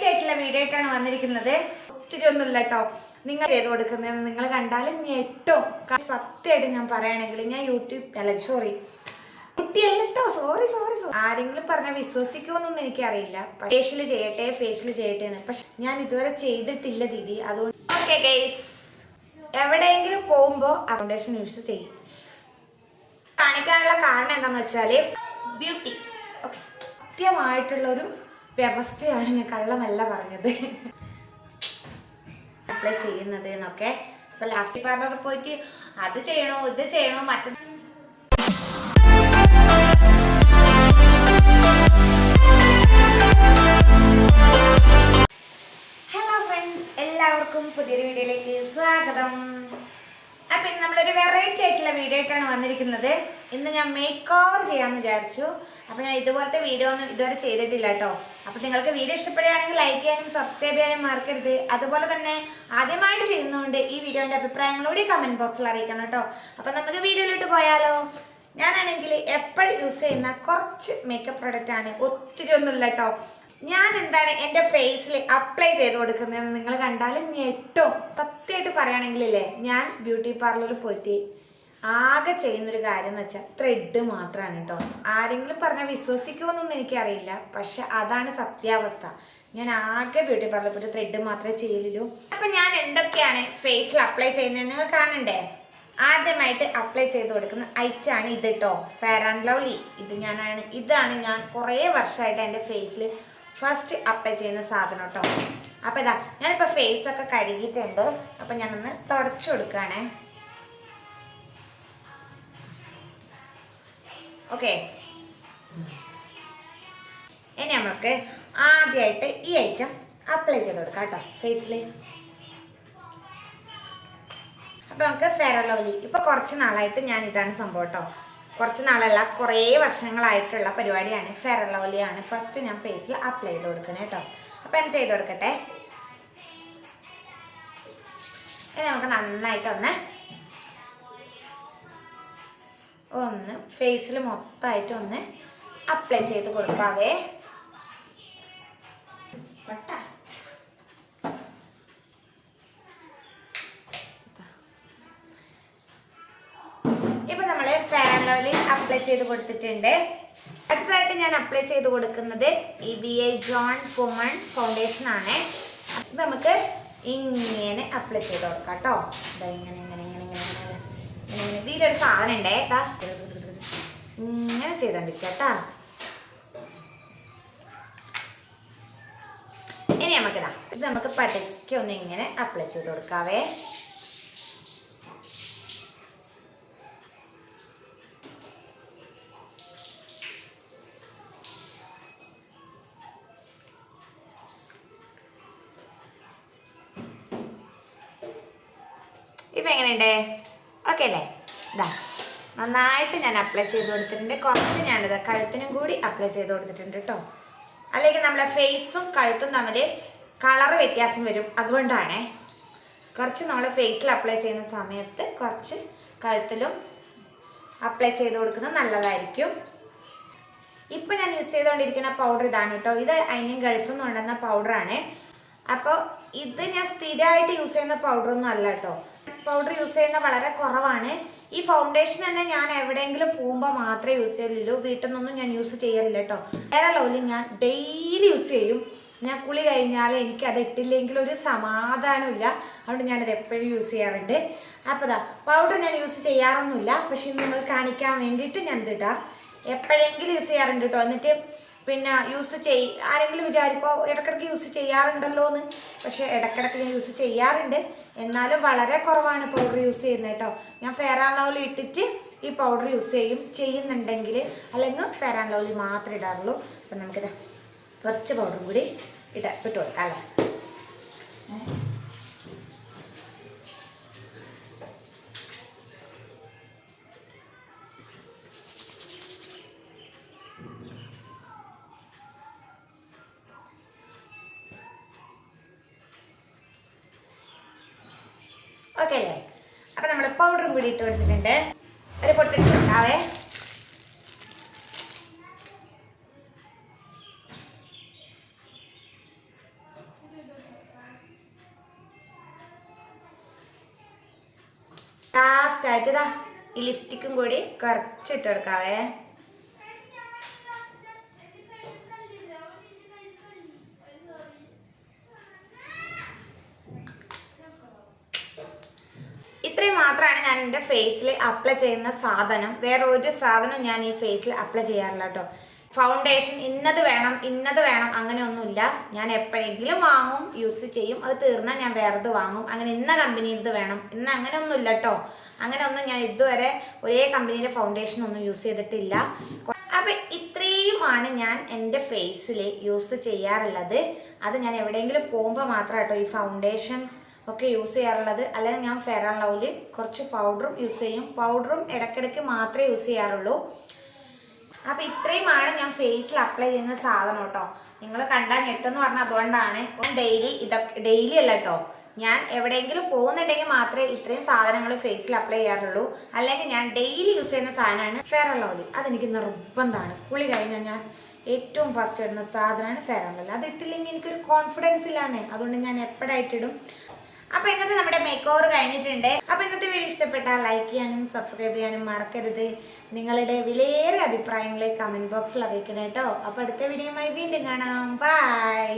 Variety ആയിട്ടുള്ള video ആയിട്ടാണ് വന്നിരിക്കുന്നത്. ഒത്തിരി ഒന്നുമില്ല കേട്ടോ നിങ്ങൾ ചെയ്ത് കൊടുക്കുന്നത് നിങ്ങൾ കണ്ടാലും ഞെട്ടും സത്യമായിട്ട് ഞാൻ പറയുകയാണെങ്കിൽ ഞാൻ യൂട്യൂബ് അല്ല സോറി കുട്ടിയല്ല കേട്ടോ സോറി സോറി ആരെങ്കിലും പറഞ്ഞാൽ വിശ്വസിക്കുമെന്നൊന്നും എനിക്കറിയില്ല. ഫേഷ്യൽ ചെയ്യട്ടെ ഫേഷ്യൽ ചെയ്യട്ടെ എന്ന്. പക്ഷെ ഞാൻ ഇതുവരെ ചെയ്തിട്ടില്ല ദീദി. അതുകൊണ്ട് ഓക്കെ ഗൈസ് എവിടെയെങ്കിലും പോകുമ്പോൾ ഫൗണ്ടേഷൻ യൂസ് ചെയ്യും. കാണിക്കാനുള്ള കാരണം എന്താണെന്ന് വെച്ചാൽ ബ്യൂട്ടി ഓക്കെ കൃത്യമായിട്ടുള്ളൊരു വ്യവസ്ഥയാണ് ഞാൻ കള്ളമല്ല പറഞ്ഞത്. അപ്ലൈ ചെയ്യുന്നത് എന്നൊക്കെ ഇപ്പൊ ലാസ്റ്റ് പാർലറിൽ പോയിട്ട് അത് ചെയ്യണോ ഇത് ചെയ്യണോ മറ്റേ ഹലോ ഫ്രണ്ട്സ് എല്ലാവർക്കും പുതിയൊരു വീഡിയോയിലേക്ക് സ്വാഗതം. അപ്പൊ ഇന്ന് നമ്മളൊരു വെറൈറ്റി ആയിട്ടുള്ള വീഡിയോ ആയിട്ടാണ് വന്നിരിക്കുന്നത്. ഇന്ന് ഞാൻ മേക്ക് ഓവർ ചെയ്യാമെന്ന് വിചാരിച്ചു. അപ്പൊ ഞാൻ ഇതുപോലത്തെ വീഡിയോ ഒന്നും ഇതുവരെ ചെയ്തിട്ടില്ല കേട്ടോ. അപ്പൊ നിങ്ങൾക്ക് വീഡിയോ ഇഷ്ടപ്പെടുകയാണെങ്കിൽ ലൈക്ക് ചെയ്യാനും സബ്സ്ക്രൈബ് ചെയ്യാനും മറക്കരുത്. അതുപോലെ തന്നെ ആദ്യമായിട്ട് ചെയ്യുന്നതുകൊണ്ട് ഈ വീഡിയോന്റെ അഭിപ്രായങ്ങളൂടി കമന്റ് ബോക്സിൽ അറിയിക്കണം കേട്ടോ. അപ്പൊ നമുക്ക് വീഡിയോയിലോട്ട് പോയാലോ. ഞാനാണെങ്കിൽ എപ്പോഴും യൂസ് ചെയ്യുന്ന കുറച്ച് മേക്കപ്പ് പ്രൊഡക്റ്റ് ആണ് ഒത്തിരി ഒന്നുമില്ല കേട്ടോ. ഞാൻ എന്താണ് എന്റെ ഫേസിൽ അപ്ലൈ ചെയ്ത് കൊടുക്കുന്നതെന്ന് നിങ്ങൾ കണ്ടാലും ഞെട്ടോ. സത്യമായിട്ട് പറയുകയാണെങ്കിൽ ഞാൻ ബ്യൂട്ടി പാർലറിൽ പോയിട്ട് ആകെ ചെയ്യുന്നൊരു കാര്യം എന്ന് വെച്ചാൽ ത്രെഡ് മാത്രമാണ് കേട്ടോ ആരെങ്കിലും പറഞ്ഞാൽ വിശ്വസിക്കുമെന്നൊന്നും എനിക്കറിയില്ല. പക്ഷെ അതാണ് സത്യാവസ്ഥ. ഞാൻ ആകെ ബ്യൂട്ടി പാർലർ പോയിട്ട് ത്രെഡ് മാത്രമേ ചെയ്യലുള്ളൂ. അപ്പം ഞാൻ എന്തൊക്കെയാണ് ഫേസിൽ അപ്ലൈ ചെയ്യുന്നത്? നിങ്ങൾ കാണണ്ടേ? ആദ്യമായിട്ട് അപ്ലൈ ചെയ്ത് കൊടുക്കുന്ന ഐറ്റം ആണ് ഇത് കേട്ടോ ഫെയർ ആൻഡ് ലവ്ലി ഇത് ഞാനാണ്. ഇതാണ് ഞാൻ കുറേ വർഷമായിട്ട് എന്റെ ഫേസിൽ ഫസ്റ്റ് അപ്ലൈ ചെയ്യുന്ന സാധനം കേട്ടോ അപ്പോൾ ഇതാ ഞാനിപ്പോൾ ഫേസ് ഒക്കെ കഴുകിയിട്ടുണ്ട്. അപ്പോൾ ഞാനൊന്ന് തുടച്ചു കൊടുക്കുകയാണേ ഓക്കെ. ഇനി നമുക്ക് ആദ്യമായിട്ട് ഈ ഐറ്റം അപ്ലൈ ചെയ്ത് കൊടുക്കാം കേട്ടോ ഫേസിൽ അപ്പം നമുക്ക് ഫെറലോലി ഇപ്പോൾ ഇപ്പൊ കുറച്ച് നാളായിട്ട് ഞാൻ ഇതാണ് സംഭവം കേട്ടോ. കുറച്ച് നാളല്ല കുറേ വർഷങ്ങളായിട്ടുള്ള പരിപാടിയാണ് ഫെറലോലിയാണ് ഫസ്റ്റ് ഞാൻ ഫേസിൽ അപ്ലൈ ചെയ്ത് കൊടുക്കുന്നത് കേട്ടോ. അപ്പൊ എന്ത് ചെയ്ത് കൊടുക്കട്ടെ. നമുക്ക് നന്നായിട്ടൊന്ന് ഒന്ന് ഫേസിൽ മൊത്തമായിട്ട് ഒന്ന് അപ്ലൈ ചെയ്ത് കൊടുക്കാവേ. വട്ടാ. ഇപ്പൊ നമ്മൾ ഫാൻ ലവ്ലി അപ്ലൈ ചെയ്ത് കൊടുത്തിട്ടുണ്ട്. അടുത്തതായിട്ട് ഞാൻ അപ്ലൈ ചെയ്ത് കൊടുക്കുന്നത് ഈ ബി ഐ ജോൺ ഫുമൺ ഫൗണ്ടേഷൻ ആണ്. നമുക്ക് ഇങ്ങനെ അപ്ലൈ ചെയ്ത് കൊടുക്കാം കേട്ടോ. ഇങ്ങനെ ഇങ്ങനെ ഇതിലൊരു സാധനം ഉണ്ടേ. ഇങ്ങനെ ചെയ്തോണ്ടിരിക്കുക കേട്ടാ. ഇനി നമുക്കിതാ ഇത് നമുക്ക് പടയ്ക്ക് ഒന്ന് ഇങ്ങനെ അപ്ലൈ ചെയ്ത് കൊടുക്കാവേ. ഇപ്പൊ എങ്ങനെയുണ്ട്? ഓക്കെ അല്ലേ? ഇതാ നന്നായിട്ട് ഞാൻ അപ്ലൈ ചെയ്ത് കൊടുത്തിട്ടുണ്ട്. കുറച്ച് ഞാനിത് കഴുത്തിനും കൂടി അപ്ലൈ ചെയ്ത് കൊടുത്തിട്ടുണ്ട് കേട്ടോ അല്ലെങ്കിൽ നമ്മളെ ഫേസും കഴുത്തും തമ്മിൽ കളർ വ്യത്യാസം വരും. അതുകൊണ്ടാണേ കുറച്ച് നമ്മൾ ഫേസിൽ അപ്ലൈ ചെയ്യുന്ന സമയത്ത് കുറച്ച് കഴുത്തിലും അപ്ലൈ ചെയ്ത് കൊടുക്കുന്നത് നല്ലതായിരിക്കും. ഇപ്പം ഞാൻ യൂസ് ചെയ്തുകൊണ്ടിരിക്കുന്ന പൗഡർ ഇതാണ് കേട്ടോ ഇത് അതിനും ഗൾഫിൽ നിന്ന് കൊണ്ടുവന്ന പൗഡറാണ് അപ്പോൾ ഇത് ഞാൻ സ്ഥിരമായിട്ട് യൂസ് ചെയ്യുന്ന പൗഡറൊന്നും അല്ല കേട്ടോ പൗഡർ യൂസ് ചെയ്യുന്ന വളരെ കുറവാണ്. ഈ ഫൗണ്ടേഷൻ തന്നെ ഞാൻ എവിടെയെങ്കിലും പോകുമ്പോൾ മാത്രമേ യൂസ് ചെയ്യലുള്ളൂ വീട്ടിൽ നിന്നൊന്നും ഞാൻ യൂസ് ചെയ്യാറില്ല കേട്ടോ വേറെ ലോലി ഞാൻ ഡെയിലി യൂസ് ചെയ്യും. ഞാൻ കുളി കഴിഞ്ഞാൽ എനിക്ക് അത് ഇട്ടില്ലെങ്കിൽ ഒരു സമാധാനമില്ല അതുകൊണ്ട് ഞാനത് എപ്പോഴും യൂസ് ചെയ്യാറുണ്ട്. അപ്പോൾ ഇതാ പൗഡർ ഞാൻ യൂസ് ചെയ്യാറൊന്നുമില്ല. പക്ഷെ ഇന്ന് നിങ്ങൾ കാണിക്കാൻ വേണ്ടിയിട്ട് ഞാൻ ഇതിടാം എപ്പോഴെങ്കിലും യൂസ് ചെയ്യാറുണ്ട് കേട്ടോ എന്നിട്ട് പിന്നെ യൂസ് ചെയ് ആരെങ്കിലും വിചാരിക്കോ ഇടക്കിടക്ക് യൂസ് ചെയ്യാറുണ്ടല്ലോ എന്ന് പക്ഷേ ഇടക്കിടക്ക് ഞാൻ യൂസ് ചെയ്യാറുണ്ട്. എന്നാലും വളരെ കുറവാണ് പൗഡർ യൂസ് ചെയ്യുന്നത് കേട്ടോ ഞാൻ ഫെയർ ആൻഡ് ലവ്ലി ഇട്ടിട്ട് ഈ പൗഡർ യൂസ് ചെയ്യും ചെയ്യുന്നുണ്ടെങ്കിൽ അല്ലെങ്കിൽ ഫെയർ ആൻഡ് ലവ്ലി മാത്രമേ ഇടാറുള്ളൂ. അപ്പം നമുക്കിത് കുറച്ച് പൗഡറും കൂടി ഇട. ഇട്ട് കൊടുക്കാം അല്ലേ? ഓക്കെ അല്ലേ? അപ്പം നമ്മൾ പൗഡറും കൂടി ഇട്ട് കൊടുത്തിട്ടുണ്ട്. ഒരു പൊട്ടിട്ട് കൊടുക്കാവേ. ലാസ്റ്റായിട്ട് ഇതാ ഈ ലിഫ്റ്റിക്കും കൂടി കുറച്ചിട്ട് കൊടുക്കാവേ. മാത്രമാണ് ഞാൻ എന്റെ ഫേസിൽ അപ്ലൈ ചെയ്യുന്ന സാധനം. വേറെ ഒരു സാധനം ഞാൻ ഈ ഫേസിൽ അപ്ലൈ ചെയ്യാറില്ല കേട്ടോ ഫൗണ്ടേഷൻ ഇന്നത് വേണം ഇന്നത് വേണം അങ്ങനെയൊന്നുമില്ല. ഞാൻ എപ്പോഴെങ്കിലും വാങ്ങും യൂസ് ചെയ്യും. അത് തീർന്നാൽ ഞാൻ വേറത് വാങ്ങും. അങ്ങനെ ഇന്ന കമ്പനി ഇത് വേണം ഇന്ന് അങ്ങനെ ഒന്നുമില്ല കേട്ടോ അങ്ങനെ ഒന്നും ഞാൻ ഇതുവരെ ഒരേ കമ്പനിയുടെ ഫൗണ്ടേഷൻ ഒന്നും യൂസ് ചെയ്തിട്ടില്ല. അപ്പം ഇത്രയുമാണ് ഞാൻ എന്റെ ഫേസിൽ യൂസ് ചെയ്യാറുള്ളത്. അത് ഞാൻ എവിടെയെങ്കിലും പോകുമ്പോൾ മാത്രം ഈ ഫൗണ്ടേഷൻ ഒക്കെ യൂസ് ചെയ്യാറുള്ളത്. അല്ലെങ്കിൽ ഞാൻ ഫെയർ ആൻഡ് ലവ്ലി കുറച്ച് പൗഡറും യൂസ് ചെയ്യും പൗഡറും ഇടയ്ക്കിടയ്ക്ക് മാത്രമേ യൂസ് ചെയ്യാറുള്ളൂ. അപ്പം ഇത്രയുമാണ് ഞാൻ ഫേസിൽ അപ്ലൈ ചെയ്യുന്ന സാധനം കേട്ടോ. നിങ്ങൾ കണ്ടാൽ ഞെട്ടെന്ന് പറഞ്ഞാൽ അതുകൊണ്ടാണ്. ഞാൻ ഡെയിലി ഇതൊക്കെ ഡെയിലി അല്ല കേട്ടോ. ഞാൻ എവിടെയെങ്കിലും പോകുന്നുണ്ടെങ്കിൽ മാത്രമേ ഇത്രയും സാധനങ്ങൾ ഫേസിൽ അപ്ലൈ ചെയ്യാറുള്ളൂ. അല്ലെങ്കിൽ ഞാൻ ഡെയിലി യൂസ് ചെയ്യുന്ന സാധനമാണ് ഫെയർ ആൻഡ് ലവ്ലി അതെനിക്ക് നിർബന്ധമാണ് കുളി കഴിഞ്ഞാൽ ഞാൻ ഏറ്റവും ഫസ്റ്റ് ഇടുന്ന സാധനമാണ് ഫെയർ ആൻഡ് ലവ്ലി അത് ഇട്ടില്ലെങ്കിൽ എനിക്കൊരു കോൺഫിഡൻസ് ഇല്ലാന്നേ. അതുകൊണ്ട് ഞാൻ എപ്പോഴായിട്ടിടും? അപ്പൊ ഇന്നത്തെ നമ്മുടെ മേക്ക് ഓവർ കഴിഞ്ഞിട്ടുണ്ട്. അപ്പൊ ഇന്നത്തെ വീഡിയോ ഇഷ്ടപ്പെട്ടാൽ ലൈക്ക് ചെയ്യാനും സബ്സ്ക്രൈബ് ചെയ്യാനും മറക്കരുത്. നിങ്ങളുടെ വിലയേറെ അഭിപ്രായങ്ങളെ കമന്റ് ബോക്സിൽ അറിയിക്കണം കേട്ടോ. അപ്പൊ അടുത്ത വീഡിയോയുമായി വീണ്ടും കാണാം. ബൈ